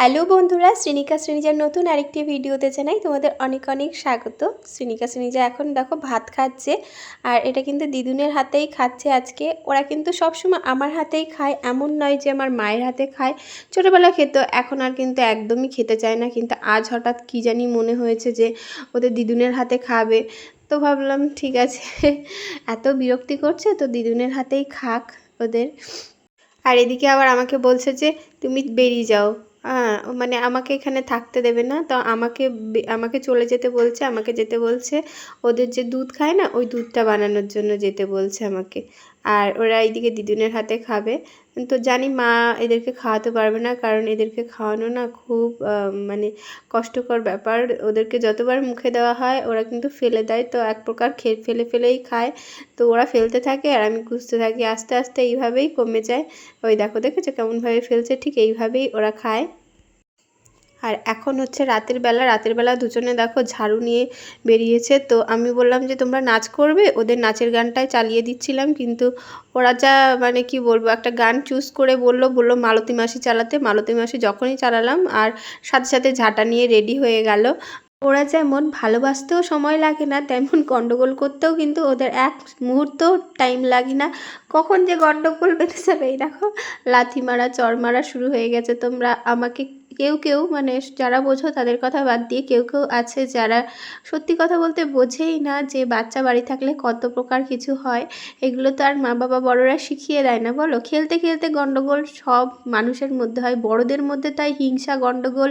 Hello বন্ধুরা, শ্রীনিকা শ্রীনিজার নতুন আরেকটি ভিডিওতে জানাই তোমাদের অনেক অনেক স্বাগত। শ্রীনিকা শ্রীনিজা এখন দেখো ভাত খাচ্ছে আর এটা কিন্তু দিদুনের হাতেই খাচ্ছে আজকে। ওরা কিন্তু সবসময় আমার হাতেই খায়, এমন নয় যে আমার মায়ের হাতে খায়। ছোটোবেলা খেত, এখন আর কিন্তু একদমই খেতে চায় না, কিন্তু আজ হঠাৎ কী জানি মনে হয়েছে যে ওদের দিদুনের হাতে খাবে। তো ভাবলাম, ঠিক আছে, এত বিরক্তি করছে, তো দিদুনের হাতেই খাক ওদের। আর এদিকে আবার আমাকে বলছে যে, তুমি বেরিয়ে যাও। মানে আমাকে এখানে থাকতে দেবে না। তো আমাকে আমাকে চলে যেতে বলছে, আমাকে যেতে বলছে। ওদের যে দুধ খায় না, ওই দুধটা বানানোর জন্য যেতে বলছে আমাকে। আর ওরা এইদিকে দিদুনের হাতে খাবে। তো জানি মা এদেরকে খাওয়াতে পারবে না, কারণ এদেরকে খাওয়ানো না খুব মানে কষ্টকর ব্যাপার। ওদেরকে যতবার মুখে দেওয়া হয়, ওরা কিন্তু ফেলে দেয়। তো এক প্রকার খে ফেলে ফেলেই খায়। তো ওরা ফেলতে থাকে আর আমি খুঁজতে থাকি। আস্তে আস্তে এইভাবেই কমে যায়। ওই দেখো, দেখেছ কেমনভাবে ফেলছে? ঠিক এইভাবেই ওরা খায়। আর এখন হচ্ছে রাতের বেলা রাতের বেলা দুজনে দেখো ঝাড়ু নিয়ে বেরিয়েছে। তো আমি বললাম যে, তোমরা নাচ করবে? ওদের নাচের গানটাই চালিয়ে দিচ্ছিলাম, কিন্তু ওরা যা মানে কি বলব, একটা গান চুজ করে বলল বলল মালতী মাসি চালাতে। মালতী মাসি যখনই চালালাম আর সাথে সাথে ঝাঁটা নিয়ে রেডি হয়ে গেল। ওরা যেমন ভালোবাসতেও সময় লাগে না, তেমন গণ্ডগোল করতেও কিন্তু ওদের এক মুহূর্ত টাইম লাগে না। কখন যে গণ্ডগোল বেঁধে যাবে, এই দেখো, লাথি মারা চর মারা শুরু হয়ে গেছে। তোমরা আমাকে কেউ কেউ মানে যারা বোঝো তাদের কথা বাদ দিয়ে কেউ কেউ আছে যারা সত্যি কথা বলতে বোঝেই না যে বাচ্চা বাড়ি থাকলে কত প্রকার কিছু হয়। এগুলো তো আর মা বাবা বড়রা শিখিয়ে দেয় না, বলো? খেলতে খেলতে গন্ডগোল সব মানুষের মধ্যে হয়, বড়দের মধ্যে তাই হিংসা, গন্ডগোল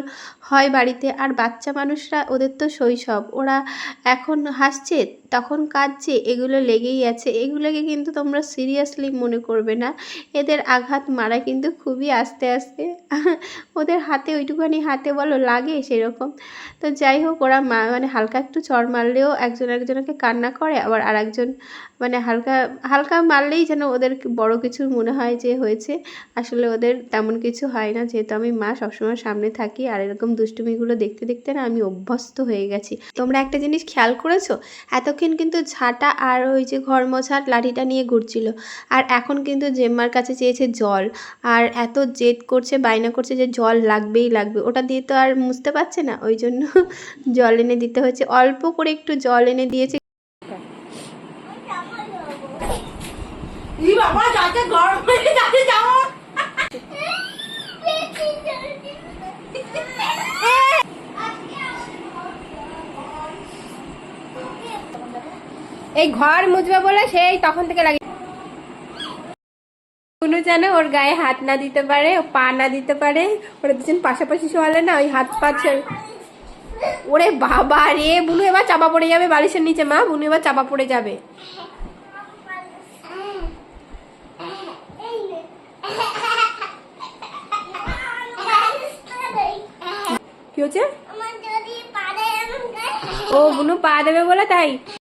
হয় বাড়িতে। আর বাচ্চা মানুষরা, ওদের তো শৈশব। ওরা এখন হাসছে, তখন কাঁদছে, এগুলো লেগেই আছে। এগুলোকে কিন্তু তোমরা সিরিয়াসলি মনে করবে না। এদের আঘাত মারা কিন্তু খুবই আস্তে আস্তে। ওদের হাতে ওইটুখানি হাতে বলো, লাগে সেরকম। তো যাই হোক, ওরা মানে হালকা একটু চড় মারলেও একজন একজনকে কান্না করে, আবার আরেকজন মানে হালকা হালকা মারলেই যেন ওদের বড় কিছু মনে হয় যে হয়েছে। আসলে ওদের তেমন কিছু হয় না, যেহেতু আমি মা সবসময় সামনে থাকি, আর এরকম দুষ্টুমিগুলো দেখতে দেখতে না আমি অভ্যস্ত হয়ে গেছি। তোমরা একটা জিনিস খেয়াল করেছ? এতক্ষণ কিন্তু ঝাঁটা আর ওই যে ঘর মোছার লাঠিটা নিয়ে ঘুরছিল, আর এখন কিন্তু জেম্মার কাছে চেয়েছে জল, আর এত জেদ করছে, বায়না করছে যে জল লাগবেই লাগবে। ওটা দিয়ে তো আর মুছতে পারছে না। ওই জন্য জল এনে দিতে হচ্ছে। অল্প করে একটু জল এনে দিয়েছে। এই ঘর মুছবে বলে সেই তখন থেকে লাগে কোনো যেন ওর গায়ে হাত না দিতে পারে ও পা না দিতে পারে। ওরা দুজন পাশাপাশি শোয়ালে না ওই হাত পা ওরে বাবা রে বুনু এবার চাপা পড়ে যাবে বালিশের নিচে মা। বুনু এবার চাপা পড়ে যাবে। কি হচ্ছে? ও বুনু পা দেবে বলে তাই।